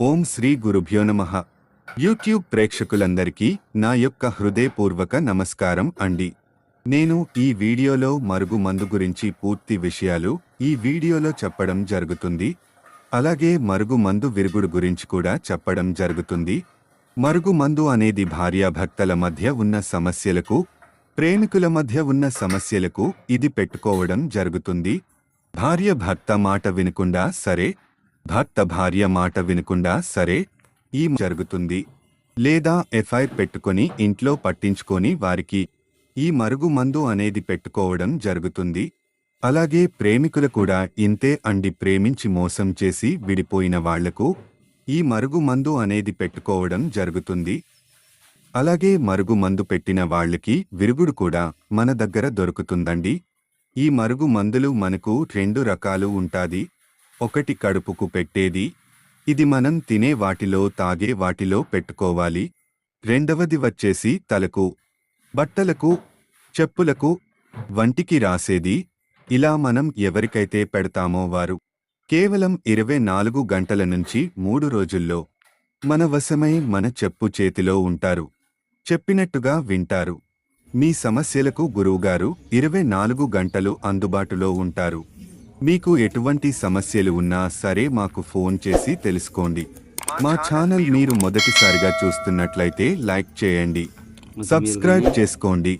ఓం శ్రీ గురుభ్యో నమ. యూట్యూబ్ ప్రేక్షకులందరికీ నా యొక్క హృదయపూర్వక నమస్కారం అండి. నేను ఈ వీడియోలో మరుగు మందు గురించి పూర్తి విషయాలు ఈ వీడియోలో చెప్పడం జరుగుతుంది. అలాగే మరుగు మందు విరుగుడు గురించి కూడా చెప్పడం జరుగుతుంది. మరుగు మందు అనేది భార్యాభర్తల మధ్య ఉన్న సమస్యలకు ప్రేమికుల మధ్య ఉన్న సమస్యలకు ఇది పెట్టుకోవడం జరుగుతుంది. భార్య భర్త మాట వినకుండా సరే భర్త భార్య మాట వినకుండా సరే ఈ జరుగుతుంది. లేదా ఎఫ్ఐఆర్ పెట్టుకొని ఇంట్లో పట్టించుకొని వారికి ఈ మరుగు మందు అనేది పెట్టుకోవడం జరుగుతుంది. అలాగే ప్రేమికులు కూడా ఇంతే అండి ప్రేమించి మోసం చేసి విడిపోయిన వాళ్ళకు ఈ మరుగు మందు అనేది పెట్టుకోవడం జరుగుతుంది. అలాగే మరుగు మందు పెట్టిన వాళ్ళకి విరుగుడు కూడా మన దగ్గర దొరుకుతుందండి. ఈ మరుగు మందులు మనకు రెండు రకాలు ఉంటాది. ఒకటి కడుపుకు పెట్టేది. ఇది మనం తినే వాటిలో తాగే వాటిలో పెట్టుకోవాలి. రెండవది వచ్చేసి తలకు బట్టలకు చెప్పులకు వంటికి రాసేది. ఇలా మనం ఎవరికైతే పెడతామో వారు. కేవలం ఇరవై నాలుగు గంటల నుంచి మూడు రోజుల్లో మన వశమై మన చెప్పు చేతిలో ఉంటారు. చెప్పినట్టుగా వింటారు. మీ సమస్యలకు గురువుగారు ఇరవై నాలుగు గంటలు అందుబాటులో ఉంటారు. మీకు ఎటువంటి సమస్యలు ఉన్నా సరే మాకు ఫోన్ చేసి తెలుసుకోండి. మా ఛానల్ మీరు మొదటిసారిగా చూస్తున్నట్లయితే లైక్ చేయండి. సబ్స్క్రైబ్ చేసుకోండి.